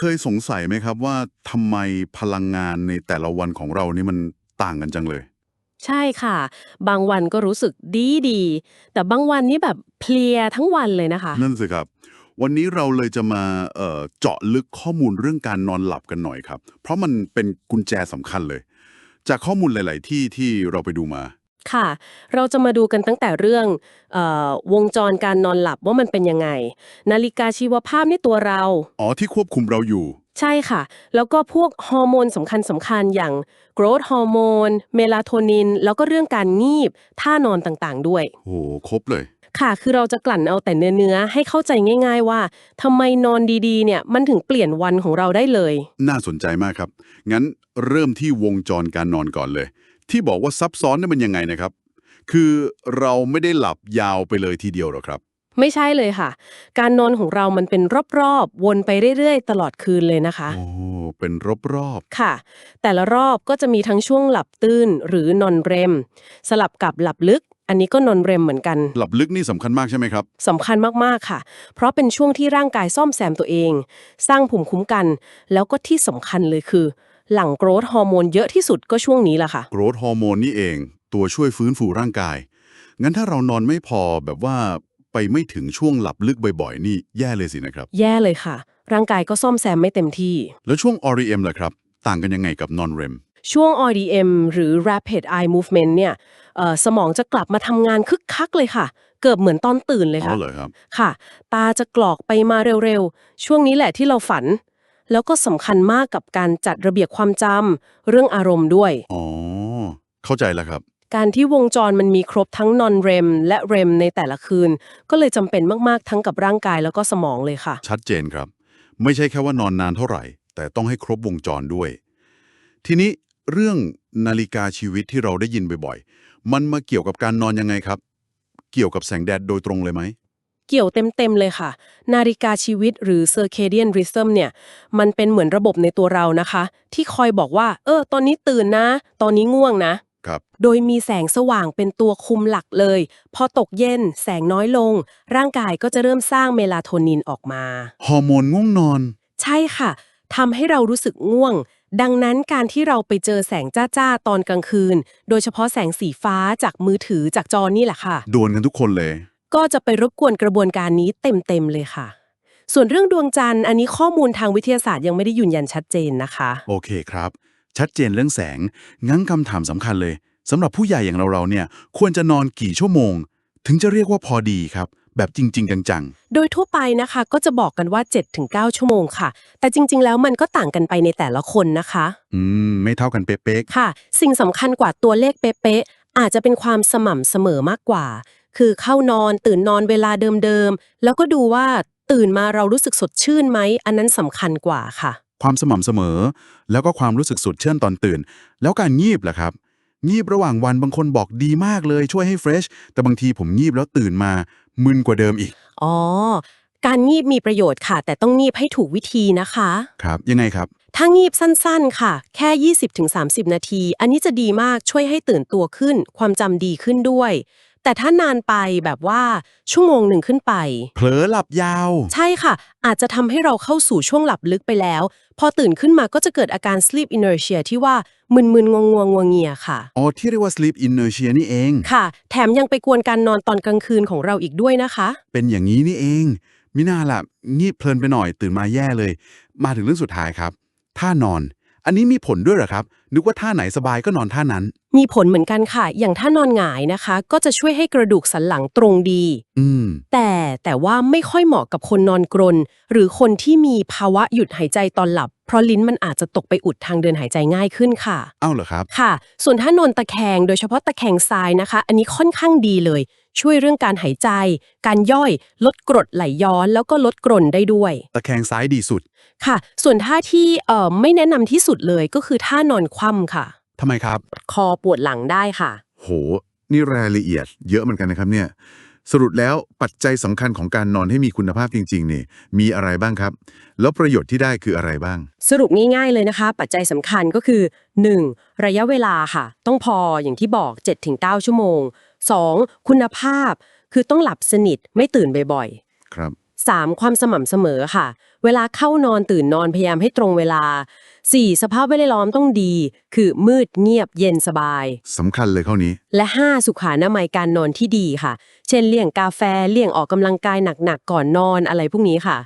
เคยสงสัยไหมครับว่าทำไมพลังงานในแต่ละวันของเรานี่มันต่างกันจังเลย ใช่ค่ะ บางวันก็รู้สึกดีดีๆแต่บางวันนี่แบบเพลียทั้งวันเลยนะคะ นั่นสิครับ วันนี้เราเลยจะมาเอ่อเจาะลึกข้อมูลเรื่องการนอนหลับกันหน่อยครับ เพราะมันเป็นกุญแจสำคัญเลย จากข้อมูลหลาย ๆ ที่ที่เราไปดูมา ค่ะ เราจะมาดูกันตั้งแต่เรื่องเออวงจรการนอนหลับว่ามันเป็นยังไง นาฬิกาชีวภาพในตัวเรา อ๋อที่ควบคุมเราอยู่ ใช่ค่ะ แล้วก็พวกฮอร์โมนสำคัญสำคัญๆอย่างโกรทฮอร์โมน เมลาโทนิน แล้วก็เรื่องการงีบ ท่านอนต่างๆ ด้วย โอ้โหครบเลย ค่ะ คือเราจะกลั่นเอาแต่เนื้อเนื้อๆให้เข้าใจง่าย ๆ ว่าทำไมนอนดีๆ เนี่ยมันถึงเปลี่ยนวันของเราได้เลย น่าสนใจมากครับ งั้นเริ่มที่วงจรการนอนก่อนเลย ที่บอกว่าซับซ้อนนี่มันยังไงนะครับ คือเราไม่ได้หลับยาวไปเลยทีเดียวหรอครับ ไม่ใช่เลยค่ะ การนอนของเรามันเป็นรอบๆ วนไปเรื่อยๆ ตลอดคืนเลยนะคะ โอ้ เป็นรอบค่ะ แต่ละรอบก็จะมีทั้งช่วงหลับตื่นหรือนอนเรม สลับกับหลับลึก อันนี้ก็นอนเรมเหมือนกันๆหลับลึกนี่สำคัญมากใช่ไหมครับ สำคัญมากๆค่ะ เพราะเป็นช่วงที่ร่างกายซ่อมแซมตัวเอง สร้างภูมิคุ้มกัน แล้วก็ที่สำคัญเลยคือ หลั่งโกรทฮอร์โมนเยอะที่สุดก็ช่วงนี้แหละค่ะ โกรทฮอร์โมนนี่เอง ตัวช่วยฟื้นฟูร่างกาย งั้นถ้าเรานอนไม่พอแบบว่าไปไม่ถึงช่วงหลับลึกบ่อยๆ นี่แย่เลยสินะครับ แย่เลยค่ะ ร่างกายก็ซ่อมแซมไม่เต็มที่ แล้วช่วง REM ล่ะครับ ต่างกันยังไงกับ non-REM ช่วง RDM หรือ Rapid Eye Movement เนี่ยเอ่อสมองจะกลับมาทำงานคึกคักเลยค่ะ เกือบเหมือนตอนตื่นเลยอ๋ค่ะอเหรอครับ ค่ะ ตาจะกรอกไปมาเร็วๆ ช่วงนี้แหละที่เราฝัน แล้วก็สำคัญมากกับการจัดระเบียบความจำเรื่องอารมณ์ด้วย อ๋อ เข้าใจแล้วครับ การที่วงจรมันมีครบทั้ง non REM และ REM ในแต่ละคืน ก็เลยจำเป็นมากๆทั้งกับร่างกายแล้วก็สมองเลยค่ะ ชัดเจนครับ ไม่ใช่แค่ว่านอนนานเท่าไหร่ แต่ต้องให้ครบวงจรด้วย ทีนี้เรื่องนาฬิกาชีวิตที่เราได้ยินบ่อยๆ มันมาเกี่ยวกับการนอนยังไงครับ เกี่ยวกับแสงแดดโดยตรงเลยไหม เกี่ยวเต็มๆเลยค่ะ นาฬิกาชีวิตหรือ circadian rhythm เนี่ย มันเป็นเหมือนระบบในตัวเรานะคะ ที่คอยบอกว่า เออ ตอนนี้ตื่นนะ ตอนนี้ง่วงนะ ครับ โดยมีแสงสว่างเป็นตัวคุมหลักเลย พอตกเย็น แสงน้อยลง ร่างกายก็จะเริ่มสร้างเมลาโทนินออกมา ฮอร์โมนง่วงนอน ใช่ค่ะทำให้เรารู้สึกง่วง ดังนั้นการที่เราไปเจอแสงจ้าๆตอนกลางคืน โดยเฉพาะแสงสีฟ้าจากมือถือจากจอนี่แหละค่ะ โดนกันทุกคนเลย ก็จะไปรบกวนกระบวนการนี้เต็มๆเลยค่ะ ส่วนเรื่องดวงจันทร์อันนี้ข้อมูลทางวิทยาศาสตร์ยังไม่ได้ยืนยันชัดเจนนะคะ โอเคครับ ชัดเจนเรื่องแสง งั้นคำถามสำคัญเลยสำหรับผู้ใหญ่อย่างเราๆเนี่ย ควรจะนอนกี่ชั่วโมง ถึงจะเรียกว่าพอดีครับ แบบจริง ๆ จังโดยทั่วไปนะคะก็จะบอกกันว่า 7-9 ชั่วโมงค่ะ แต่จริง ๆ แล้วมันก็ต่างกันไปในแต่ละคนนะคะ ๆ อืม ไม่เท่ากันเป๊ะค่ะ สิ่งสำคัญกว่าตัวเลขเป๊ะๆอาจจะเป็นความสม่ำเสมอมากกว่า คือเข้านอนตื่นนอนเวลาเดิมๆ แล้วก็ดูว่าตื่นมาเรารู้สึกสดชื่นไหม อันนั้นสำคัญกว่าค่ะๆความสม่ำเสมอ แล้วก็ความรู้สึกสดชื่นตอนตื่น แล้วการงีบล่ะครับ งีบระหว่างวันบางคนบอกดีมากเลยช่วยให้เฟรช แต่บางทีผมงีบแล้วตื่นมามึนกว่าเดิมอีก อ๋อ การงีบมีประโยชน์ค่ะ แต่ต้องงีบให้ถูกวิธีนะคะ ครับ ยังไงครับ ถ้างีบสั้นๆค่ะ แค่ 20-30 นาที อันนี้จะดีมากช่วยให้ตื่นตัวขึ้น ความจำดีขึ้นด้วย แต่ถ้านานไปแบบว่าชั่วโมงหนึ่งขึ้นไป เผลอหลับยาว ใช่ค่ะ อาจจะทำให้เราเข้าสู่ช่วงหลับลึกไปแล้ว พอตื่นขึ้นมาก็จะเกิดอาการ sleep inertia ที่ว่ามึนๆ งงๆงวงเงียค่ะ อ๋อ ที่เรียกว่า sleep inertia นี่เอง ค่ะ แถมยังไปกวนการนอนตอนกลางคืนของเราอีกด้วยนะคะ เป็นอย่างนี้นี่เอง มิน่าล่ะงีบเพลินไปหน่อยตื่นมาแย่เลย มาถึงเรื่องสุดท้ายครับท่านอน อันนี้มีผลด้วยเหรอครับนึกว่าท่าไหนสบายก็นอนท่านั้นมีผลเหมือนกันค่ะ อย่างถ้านอนหงายนะคะ ก็จะช่วยให้กระดูกสันหลังตรงดี อืม แต่แต่ว่าไม่ค่อยเหมาะกับคนนอนกรน หรือคนที่มีภาวะหยุดหายใจตอนหลับ เพราะลิ้นมันอาจจะตกไปอุดทางเดินหายใจง่ายขึ้นค่ะ เอ้าเหรอครับ ค่ะ ส่วนถ้านอนตะแคงโดยเฉพาะตะแคงซ้ายนะคะ อันนี้ค่อนข้างดีเลย ช่วยเรื่องการหายใจ การย่อย ลดกรดไหลย้อน แล้วก็ลดกรนได้ด้วย ตะแคงซ้ายดีสุด ค่ะ ส่วนท่าที่เอ่อไม่แนะนำที่สุดเลยก็คือท่านอนคว่ำค่ะ ทำไมครับ คอปวดหลังได้ค่ะ โห นี่รายละเอียดเยอะเหมือนกันนะครับเนี่ย สรุปแล้วปัจจัยสำคัญของการนอนให้มีคุณภาพจริงๆนี่มีอะไรบ้างครับ แล้วประโยชน์ที่ได้คืออะไรบ้าง สรุปง่ายๆเลยนะคะ ปัจจัยสำคัญก็คือ 1. ระยะเวลาค่ะ ต้องพออย่างที่บอก 7-9 ชั่วโมง 2. คุณภาพ คือต้องหลับสนิทไม่ตื่นบ่อยครับ 3. ความสม่ำเสมอค่ะ เวลาเข้านอนตื่นนอนพยายามให้ตรงเวลา 4. สภาพแวดล้อมต้องดี คือมืดเงียบเย็นสบาย สำคัญเลยเข้านี้ และ 5. สุขานามัยการนอนที่ดีค่ะ เช่นเลี่ยงกาแฟเลี่ยงออกกำลังกายหนักๆก่อนนอนอะไรพวกนี้ค่ะ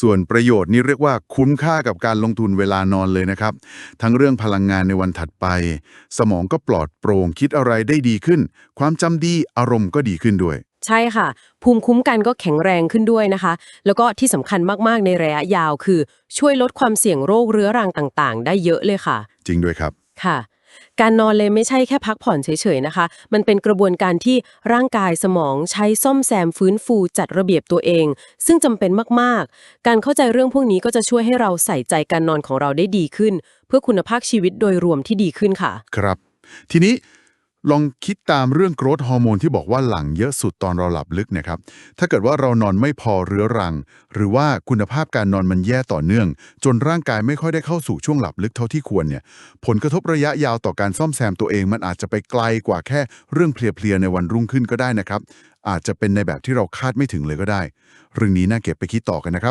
ส่วนประโยชน์นี่เรียกว่าคุ้มค่ากับการลงทุนเวลานอนเลยนะครับ ทั้งเรื่องพลังงานในวันถัดไป สมองก็ปลอดโปร่งคิดอะไรได้ดีขึ้น ความจำดีอารมณ์ก็ดีขึ้นด้วย ใช่ค่ะ ภูมิคุ้มกันก็แข็งแรงขึ้นด้วยนะคะ แล้วก็ที่สำคัญมากๆในระยะยาวคือ ช่วยลดความเสี่ยงโรคเรื้อรังต่างๆ ได้เยอะเลยค่ะ จริงด้วยครับ ค่ะ การนอนเลยไม่ใช่แค่พักผ่อนเฉยๆนะคะ มันเป็นกระบวนการที่ร่างกายสมองใช้ซ่อมแซมฟื้นฟูจัดระเบียบตัวเอง ซึ่งจำเป็นมากๆ การเข้าใจเรื่องพวกนี้ก็จะช่วยให้เราใส่ใจการนอนของเราได้ดีขึ้น เพื่อคุณภาพชีวิตโดยรวมที่ดีขึ้นค่ะ ครับ ทีนี้ ลองคิดตามเรื่องโกรทฮอร์โมนที่บอกว่าหลั่งเยอะสุดตอนเราหลับลึกนะครับ ถ้าเกิดว่าเรานอนไม่พอเรื้อรัง หรือว่าคุณภาพการนอนมันแย่ต่อเนื่อง จนร่างกายไม่ค่อยได้เข้าสู่ช่วงหลับลึกเท่าที่ควรเนี่ย ผลกระทบระยะยาวต่อการซ่อมแซมตัวเอง มันอาจจะไปไกลกว่าแค่เรื่องเพลียๆในวันรุ่งขึ้นก็ได้นะครับ อาจจะเป็นในแบบที่เราคาดไม่ถึงเลยก็ได้ เรื่องนี้น่าเก็บไปคิดต่อกันนะครับ